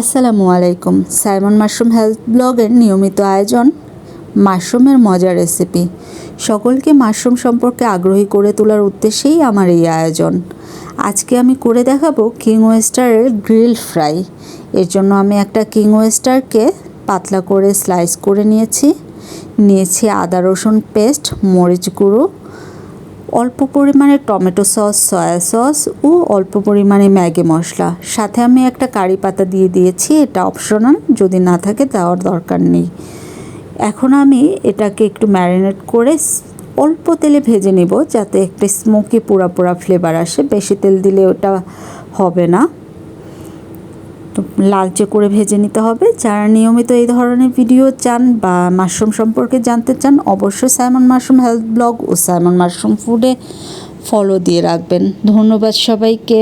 আসসালামু আলাইকুম। Simon mushroom health ব্লগের নিয়মিত আয়োজন, মাশরুমের মজার রেসিপি। সকলকে মাশরুম সম্পর্কে আগ্রহী করে তোলার উদ্দেশ্যেই আমার এই আয়োজন। আজকে আমি করে দেখাবো কিং ওয়েস্টারের গ্রিল ফ্রাই। এর জন্য আমি একটা কিং ওয়েস্টারকে পাতলা করে স্লাইস করে নিয়েছি। নিয়েছি আদা রসুন পেস্ট, মরিচ গুঁড়ো অল্প পরিমাণে টমেটো সস, সয়া সস ও অল্প পরিমাণে ম্যাগি মশলা। সাথে আমি একটা কারি পাতা দিয়ে দিয়েছি, এটা অপশনাল, যদি না থাকে দেওয়ার দরকার নেই। এখন আমি এটাকে একটু ম্যারিনেট করে অল্প তেলে ভেজে নেব, যাতে একটা স্মোকি পোড়া পোড়া ফ্লেভার আসে। বেশি তেল দিলে ওটা হবে না। লালচে করে ভেজে নিতে হবে। যারা নিয়মিত এই ধরনের ভিডিও চান বা মাশরুম সম্পর্কে জানতে চান, অবশ্যই সাইমন মাশরুম হেলথ ব্লগ ও সাইমন মাশরুম ফুডে ফলো দিয়ে রাখবেন। ধন্যবাদ সবাইকে।